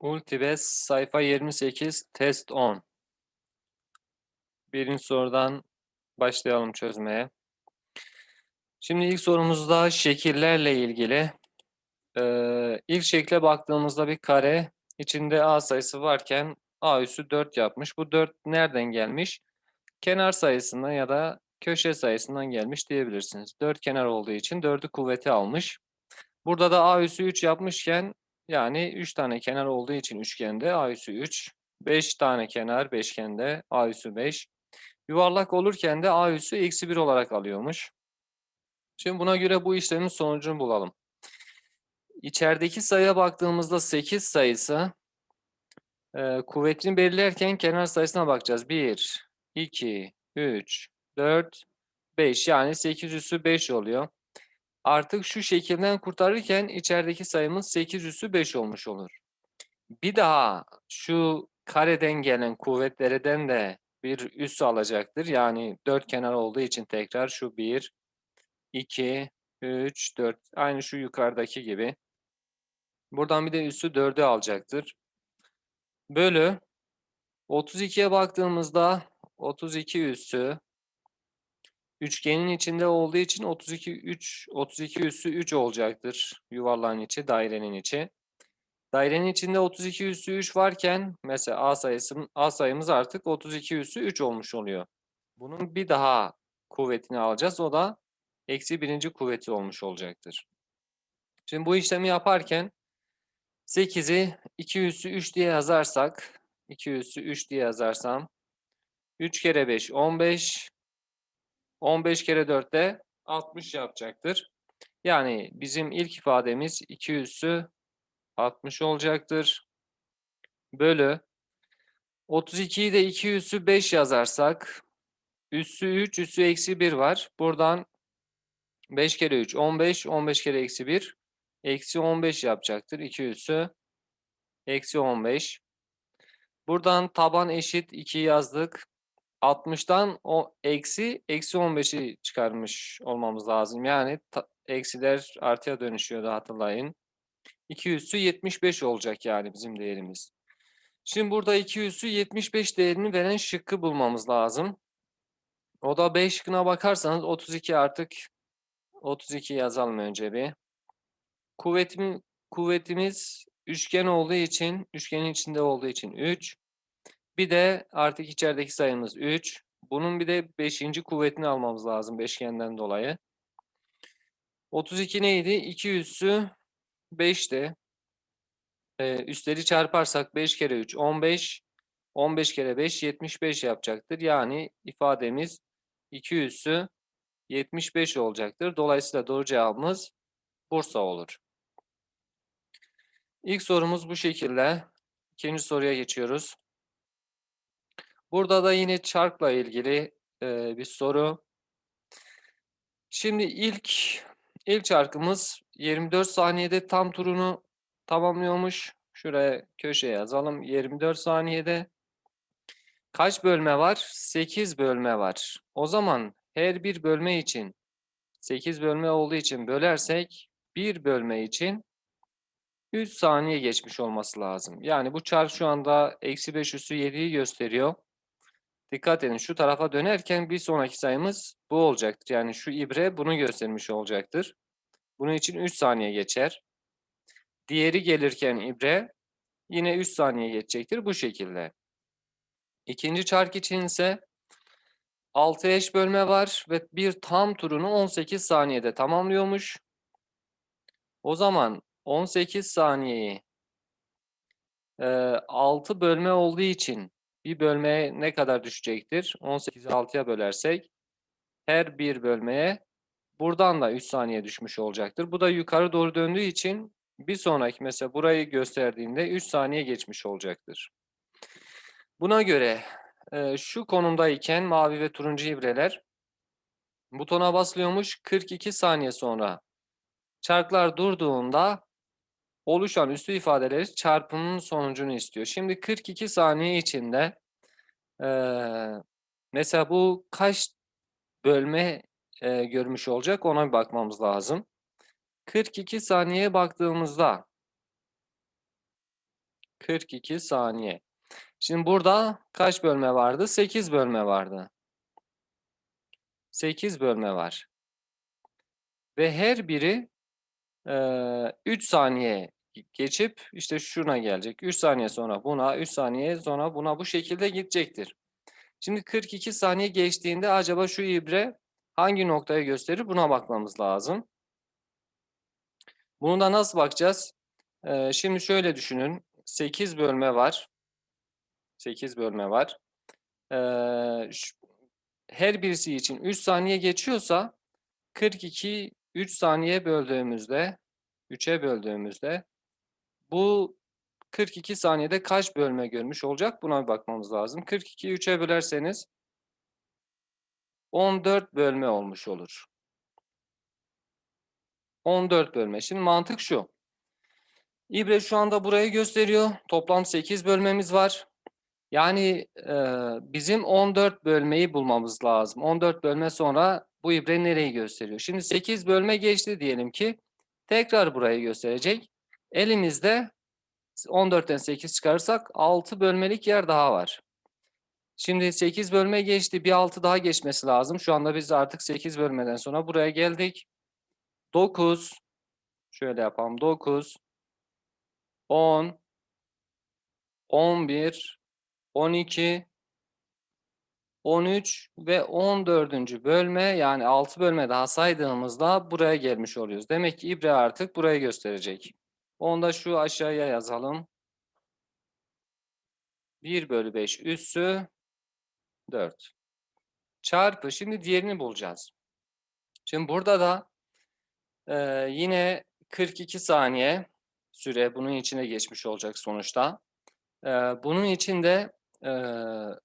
Multibes sayfa 28 test 10. Birinci sorudan başlayalım çözmeye. Şimdi ilk sorumuzda şekillerle ilgili. Ee, ilk şekle baktığımızda bir kare içinde a sayısı varken a üssü 4 yapmış. Bu 4 nereden gelmiş? Kenar sayısından ya da köşe sayısından gelmiş diyebilirsiniz. 4 kenar olduğu için 4'ü kuvveti almış. Burada da a üssü 3 yapmışken yani 3 tane kenar olduğu için üçgende a üssü 3. 5 tane kenar beşgende a üssü 5. Yuvarlak olurken de a üssü eksi 1 olarak alıyormuş. Şimdi buna göre bu işlemin sonucunu bulalım. İçerideki sayıya baktığımızda 8 sayısı e, kuvvetini belirlerken kenar sayısına bakacağız. 1, 2, 3, 4, 5 yani 8 üssü 5 oluyor. Artık şu şekilden kurtarırken içerideki sayımız 8 üssü 5 olmuş olur. Bir daha şu kareden gelen kuvvetlerden de bir üssü alacaktır. Yani dört kenar olduğu için tekrar şu 1, 2, 3, 4 aynı şu yukarıdaki gibi. Buradan bir de üssü 4'ü alacaktır. Bölü 32'ye baktığımızda 32 üssü Üçgenin içinde olduğu için 32 3 32 üssü 3 olacaktır. Yuvarlağın içi, dairenin içi. Dairenin içinde 32 üssü 3 varken mesela A sayısı A sayımız artık 32 üssü 3 olmuş oluyor. Bunun bir daha kuvvetini alacağız. O da eksi birinci kuvveti olmuş olacaktır. Şimdi bu işlemi yaparken 8'i 2 üssü 3 diye yazarsak 2 üssü 3 diye yazarsam 3 kere 5 15 15 kere 4 de 60 yapacaktır. Yani bizim ilk ifademiz 2 üssü 60 olacaktır. Bölü 32'yi de 2 üssü 5 yazarsak üssü 3, üssü eksi 1 var. Buradan 5 kere 3 15, 15 kere eksi 1 eksi 15 yapacaktır. 2 üssü eksi 15. Buradan taban eşit 2 yazdık. 60'tan o eksi eksi 15'i çıkarmış olmamız lazım. Yani ta, eksiler artıya dönüşüyordu hatırlayın. 2 üssü 75 olacak yani bizim değerimiz. Şimdi burada 2 üssü 75 değerini veren şıkkı bulmamız lazım. O da B şıkkına bakarsanız 32 artık 32 yazalım önce bir. Kuvvetimiz, kuvvetimiz üçgen olduğu için, üçgenin içinde olduğu için 3. Bir de artık içerideki sayımız 3. Bunun bir de 5. kuvvetini almamız lazım beşgenden dolayı. 32 neydi? 2 üssü 5'ti. Ee, üstleri çarparsak 5 kere 3 15. 15 kere 5 75 yapacaktır. Yani ifademiz 2 üssü 75 olacaktır. Dolayısıyla doğru cevabımız Bursa olur. İlk sorumuz bu şekilde. İkinci soruya geçiyoruz. Burada da yine çarkla ilgili e, bir soru. Şimdi ilk ilk çarkımız 24 saniyede tam turunu tamamlıyormuş. Şuraya köşeye yazalım. 24 saniyede kaç bölme var? 8 bölme var. O zaman her bir bölme için 8 bölme olduğu için bölersek bir bölme için 3 saniye geçmiş olması lazım. Yani bu çark şu anda eksi 5 üssü 7'yi gösteriyor. Dikkat edin şu tarafa dönerken bir sonraki sayımız bu olacaktır. Yani şu ibre bunu göstermiş olacaktır. Bunun için 3 saniye geçer. Diğeri gelirken ibre yine 3 saniye geçecektir bu şekilde. İkinci çark için ise 6 eş bölme var ve bir tam turunu 18 saniyede tamamlıyormuş. O zaman 18 saniyeyi 6 bölme olduğu için bir bölmeye ne kadar düşecektir? 18'i 6'ya bölersek her bir bölmeye buradan da 3 saniye düşmüş olacaktır. Bu da yukarı doğru döndüğü için bir sonraki mesela burayı gösterdiğinde 3 saniye geçmiş olacaktır. Buna göre e, şu konumdayken mavi ve turuncu ibreler butona basılıyormuş 42 saniye sonra çarklar durduğunda oluşan üslü ifadeleri çarpımının sonucunu istiyor. Şimdi 42 saniye içinde e, mesela bu kaç bölme e, görmüş olacak ona bir bakmamız lazım. 42 saniyeye baktığımızda 42 saniye. Şimdi burada kaç bölme vardı? 8 bölme vardı. 8 bölme var. Ve her biri eee 3 saniye geçip işte şuna gelecek. 3 saniye sonra buna, 3 saniye sonra buna bu şekilde gidecektir. Şimdi 42 saniye geçtiğinde acaba şu ibre hangi noktaya gösterir? Buna bakmamız lazım. Bunu da nasıl bakacağız? Eee, şimdi şöyle düşünün. 8 bölme var. 8 bölme var. Eee, ş- her birisi için 3 saniye geçiyorsa 42 3 saniye böldüğümüzde 3'e böldüğümüzde bu 42 saniyede kaç bölme görmüş olacak? Buna bir bakmamız lazım. 42'yi 3'e bölerseniz 14 bölme olmuş olur. 14 bölme. Şimdi mantık şu. İbre şu anda burayı gösteriyor. Toplam 8 bölmemiz var. Yani e, bizim 14 bölmeyi bulmamız lazım. 14 bölme sonra bu ibre nereyi gösteriyor? Şimdi 8 bölme geçti diyelim ki tekrar burayı gösterecek. Elimizde 14'ten 8 çıkarırsak 6 bölmelik yer daha var. Şimdi 8 bölme geçti. Bir 6 daha geçmesi lazım. Şu anda biz artık 8 bölmeden sonra buraya geldik. 9 şöyle yapalım. 9 10 11 12 13 ve 14. bölme yani 6 bölme daha saydığımızda buraya gelmiş oluyoruz. Demek ki ibre artık burayı gösterecek. Onu da şu aşağıya yazalım. 1 bölü 5 üssü 4. Çarpı şimdi diğerini bulacağız. Şimdi burada da eee, yine 42 saniye süre bunun içine geçmiş olacak sonuçta. Eee, bunun içinde eee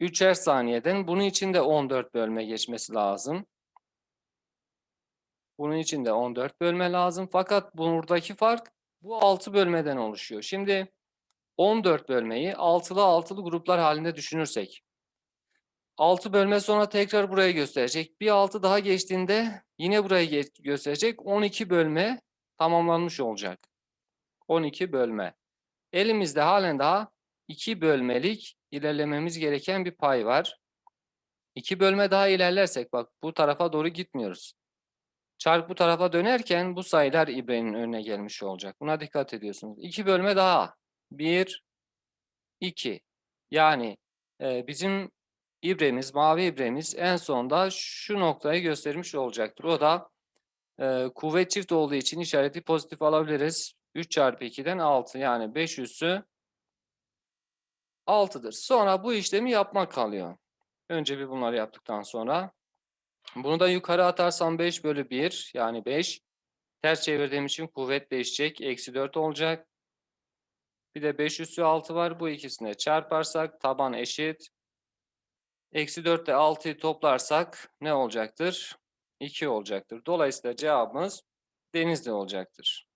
3'er saniyeden bunun için de 14 bölme geçmesi lazım. Bunun için de 14 bölme lazım. Fakat buradaki fark bu 6 bölmeden oluşuyor. Şimdi 14 bölmeyi altılı altılı gruplar halinde düşünürsek 6 bölme sonra tekrar burayı gösterecek. Bir 6 daha geçtiğinde yine burayı gösterecek. 12 bölme tamamlanmış olacak. 12 bölme. Elimizde halen daha 2 bölmelik ilerlememiz gereken bir pay var. 2 bölme daha ilerlersek bak bu tarafa doğru gitmiyoruz. Çark bu tarafa dönerken bu sayılar ibrenin önüne gelmiş olacak. Buna dikkat ediyorsunuz. 2 bölme daha. 1, 2. Yani e, bizim ibremiz, mavi ibremiz en sonda şu noktayı göstermiş olacaktır. O da e, kuvvet çift olduğu için işareti pozitif alabiliriz. 3 çarpı 2'den 6 yani 5 üssü 6'dır. Sonra bu işlemi yapmak kalıyor. Önce bir bunları yaptıktan sonra. Bunu da yukarı atarsam 5 bölü 1 yani 5. Ters çevirdiğim için kuvvet değişecek. Eksi 4 olacak. Bir de 5 üssü 6 var. Bu ikisine çarparsak taban eşit. Eksi 4 ile 6'yı toplarsak ne olacaktır? 2 olacaktır. Dolayısıyla cevabımız Denizli olacaktır.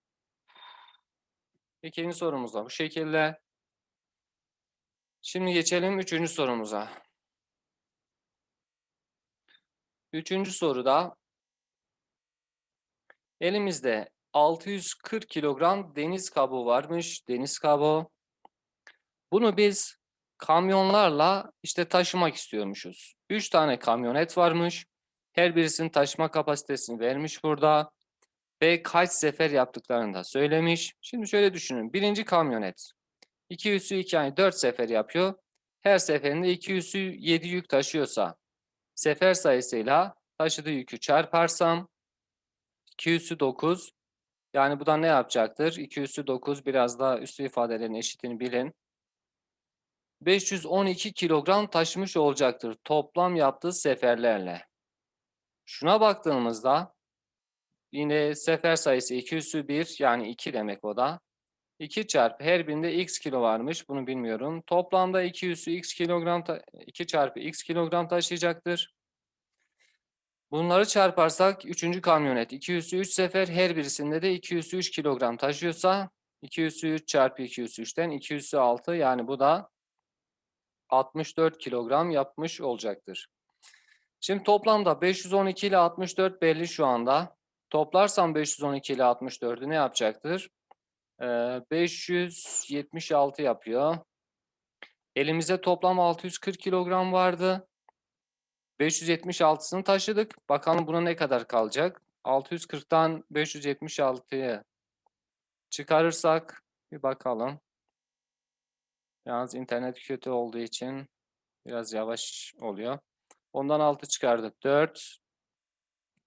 İkinci sorumuz da bu şekilde. Şimdi geçelim üçüncü sorumuza. Üçüncü soruda elimizde 640 kilogram deniz kabuğu varmış. Deniz kabuğu. Bunu biz kamyonlarla işte taşımak istiyormuşuz. 3 tane kamyonet varmış. Her birisinin taşıma kapasitesini vermiş burada. Ve kaç sefer yaptıklarını da söylemiş. Şimdi şöyle düşünün. Birinci kamyonet. 2 üssü 2 yani 4 sefer yapıyor. Her seferinde 2 üssü 7 yük taşıyorsa sefer sayısıyla taşıdığı yükü çarparsam 2 üssü 9 yani bu da ne yapacaktır? 2 üssü 9 biraz daha üstü ifadelerin eşitini bilin. 512 kilogram taşımış olacaktır toplam yaptığı seferlerle. Şuna baktığımızda yine sefer sayısı 2 üssü 1 yani 2 demek o da. 2 çarpı her birinde x kilo varmış bunu bilmiyorum. Toplamda 2 üssü x kilogram 2 çarpı x kilogram taşıyacaktır. Bunları çarparsak 3. kamyonet 2 üssü 3 sefer her birisinde de 2 üssü 3 kilogram taşıyorsa 2 üssü 3 çarpı 2 üssü 3'ten 2 üssü 6 yani bu da 64 kilogram yapmış olacaktır. Şimdi toplamda 512 ile 64 belli şu anda. Toplarsam 512 ile 64'ü ne yapacaktır? Ee, 576 yapıyor. Elimize toplam 640 kilogram vardı. 576'sını taşıdık. Bakalım buna ne kadar kalacak? 640'tan 576'yı çıkarırsak bir bakalım. Yalnız internet kötü olduğu için biraz yavaş oluyor. Ondan 6 çıkardık. 4.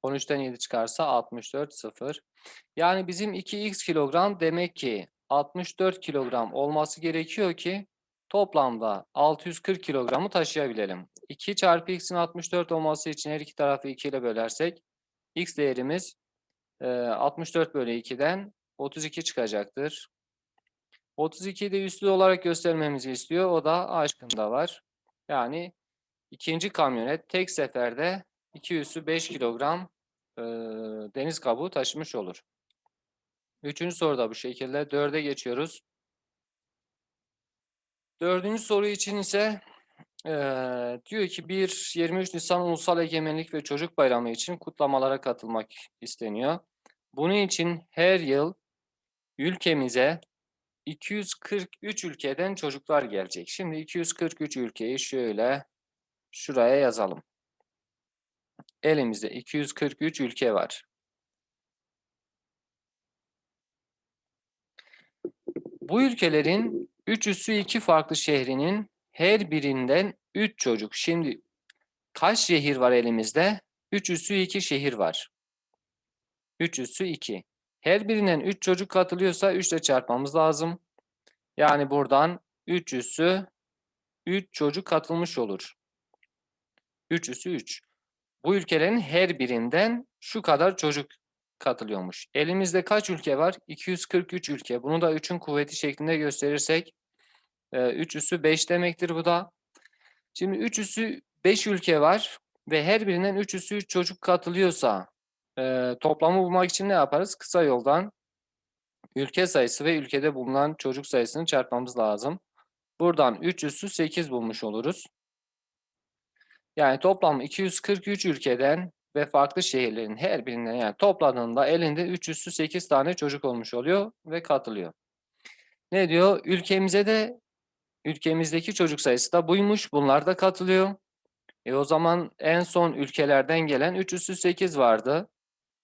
13'ten 7 çıkarsa 64 0. Yani bizim 2x kilogram demek ki 64 kilogram olması gerekiyor ki toplamda 640 kilogramı taşıyabilelim. 2 çarpı x'in 64 olması için her iki tarafı 2 ile bölersek x değerimiz e, 64 bölü 2'den 32 çıkacaktır. 32'yi de üslü olarak göstermemizi istiyor. O da A şıkkında var. Yani ikinci kamyonet tek seferde 2 üssü 5 kilogram e, deniz kabuğu taşımış olur. Üçüncü soru da bu şekilde. Dörde geçiyoruz. Dördüncü soru için ise e, diyor ki bir 23 Nisan Ulusal Egemenlik ve Çocuk Bayramı için kutlamalara katılmak isteniyor. Bunun için her yıl ülkemize 243 ülkeden çocuklar gelecek. Şimdi 243 ülkeyi şöyle şuraya yazalım. Elimizde 243 ülke var. Bu ülkelerin 3 üssü 2 farklı şehrinin her birinden 3 çocuk. Şimdi kaç şehir var elimizde? 3 üssü 2 şehir var. 3 üssü 2. Her birinden 3 çocuk katılıyorsa 3 ile çarpmamız lazım. Yani buradan 3 üssü 3 çocuk katılmış olur. 3 üssü 3. Bu ülkelerin her birinden şu kadar çocuk katılıyormuş. Elimizde kaç ülke var? 243 ülke. Bunu da 3'ün kuvveti şeklinde gösterirsek 3 üssü 5 demektir bu da. Şimdi 3 üssü 5 ülke var ve her birinden 3 üssü 3 çocuk katılıyorsa e, toplamı bulmak için ne yaparız? Kısa yoldan ülke sayısı ve ülkede bulunan çocuk sayısını çarpmamız lazım. Buradan 3 üssü 8 bulmuş oluruz. Yani toplam 243 ülkeden ve farklı şehirlerin her birinden yani topladığında elinde 3 üssü 8 tane çocuk olmuş oluyor ve katılıyor. Ne diyor? Ülkemize de ülkemizdeki çocuk sayısı da buymuş. Bunlar da katılıyor. E o zaman en son ülkelerden gelen 3 üssü 8 vardı.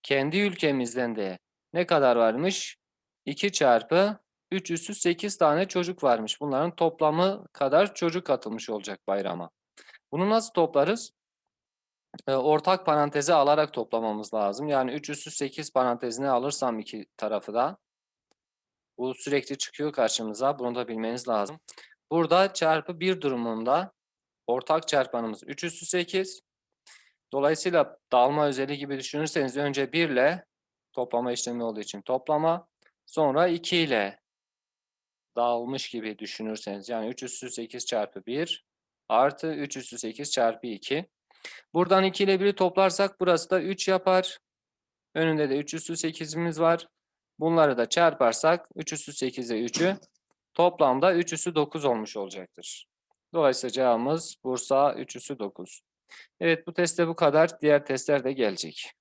Kendi ülkemizden de ne kadar varmış? 2 çarpı 3 üssü 8 tane çocuk varmış. Bunların toplamı kadar çocuk katılmış olacak bayrama. Bunu nasıl toplarız? E, ortak paranteze alarak toplamamız lazım. Yani 3 üssü 8 parantezine alırsam iki tarafı da bu sürekli çıkıyor karşımıza. Bunu da bilmeniz lazım. Burada çarpı 1 durumunda ortak çarpanımız 3 üssü 8. Dolayısıyla dağılma özelliği gibi düşünürseniz önce 1 ile toplama işlemi olduğu için toplama sonra 2 ile dağılmış gibi düşünürseniz yani 3 üssü 8 çarpı 1 artı 3 üssü 8 çarpı 2. Buradan 2 ile 1'i toplarsak burası da 3 yapar. Önünde de 3 üssü 8'imiz var. Bunları da çarparsak 3 üssü 8 ile 3'ü toplamda 3 üssü 9 olmuş olacaktır. Dolayısıyla cevabımız Bursa 3 üssü 9. Evet bu testte bu kadar. Diğer testler de gelecek.